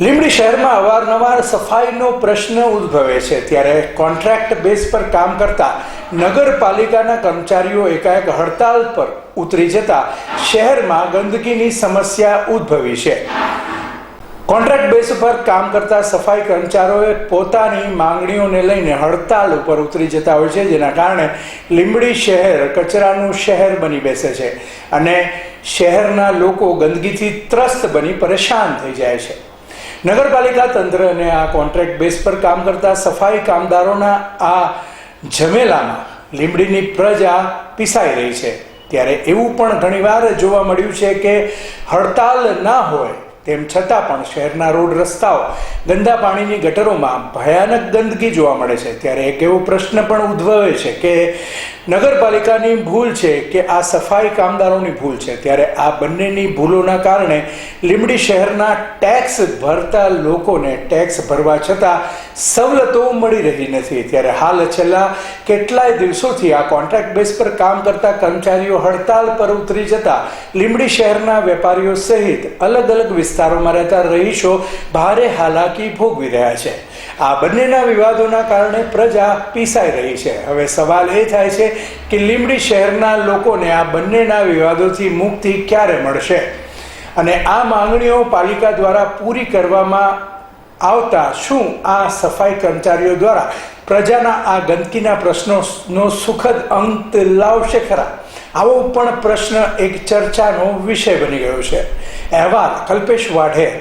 લીંબડી શહેરમાં અવારનવાર સફાઈનો પ્રશ્ન ઉદ્ભવે છે. ત્યારે કોન્ટ્રાક્ટ બેઝ પર કામ કરતા નગરપાલિકાના કર્મચારીઓ એકાએક હડતાલ પર ઉતરી જતા શહેરમાં ગંદકીની સમસ્યા ઉદ્ભવી છે. કોન્ટ્રાક્ટ બેઝ પર કામ કરતા સફાઈ કર્મચારીઓએ પોતાની માંગણીઓને લઈને હડતાલ ઉપર ઉતરી જતા હોય છે, જેના કારણે લીંબડી શહેર કચરાનું શહેર બની બેસે છે અને શહેરના લોકો ગંદકીથી ત્રસ્ત બની પરેશાન થઈ જાય છે. નગરપાલિકા તંત્ર અને આ કોન્ટ્રાક્ટ બેઝ પર કામ કરતા સફાઈ કામદારોના આ ઝમેલામાં લીંબડીની પ્રજા પીસાઈ રહી છે. ત્યારે એવું પણ ઘણીવાર જોવા મળ્યું છે કે હડતાલ ના હોય તેમ છતાં પણ શહેરના રોડ રસ્તાઓ, ગંદા પાણીની ગટરોમાં ભયાનક ગંદકી જોવા મળે છે. ત્યારે એક એવો પ્રશ્ન પણ ઉદ્ભવે છે કે નગરપાલિકાની ભૂલ છે કે આ સફાઈ કામદારોની ભૂલ છે? ત્યારે આ બંનેની ભૂલોના કારણે લીમડી શહેરના ટેક્સ ભરતા લોકોને ટેક્સ ભરવા છતાં સવલતો મળી રહી નથી. ત્યારે હાલ છેલ્લા કેટલાય દિવસોથી આ કોન્ટ્રાક્ટ બેઝ પર કામ કરતા કર્મચારીઓ હડતાલ પર ઉતરી જતા લીમડી શહેરના વેપારીઓ સહિત અલગ અલગ વિસ્તારોમાં રહેતા રહીશો ભારે હાલાકી ભોગવી રહ્યા છે. આ બંનેના વિવાદોના કારણે પ્રજા પીસાઈ રહી છે. હવે સવાલ એ થાય છે કે લીમડી શહેરના લોકોને આ બંનેના વિવાદોથી મુક્તિ ક્યારે મળશે? અને આ માંગણીઓ પાલિકા દ્વારા પૂરી કરવામાં આવતા શું આ સફાઈ કર્મચારીઓ દ્વારા પ્રજાના આ ગંદકીના પ્રશ્નોનો સુખદ અંત લાવશે ખરા? આવો પણ પ્રશ્ન એક ચર્ચાનો વિષય બની ગયો છે. અહેવાલ કલ્પેશ વાઢેર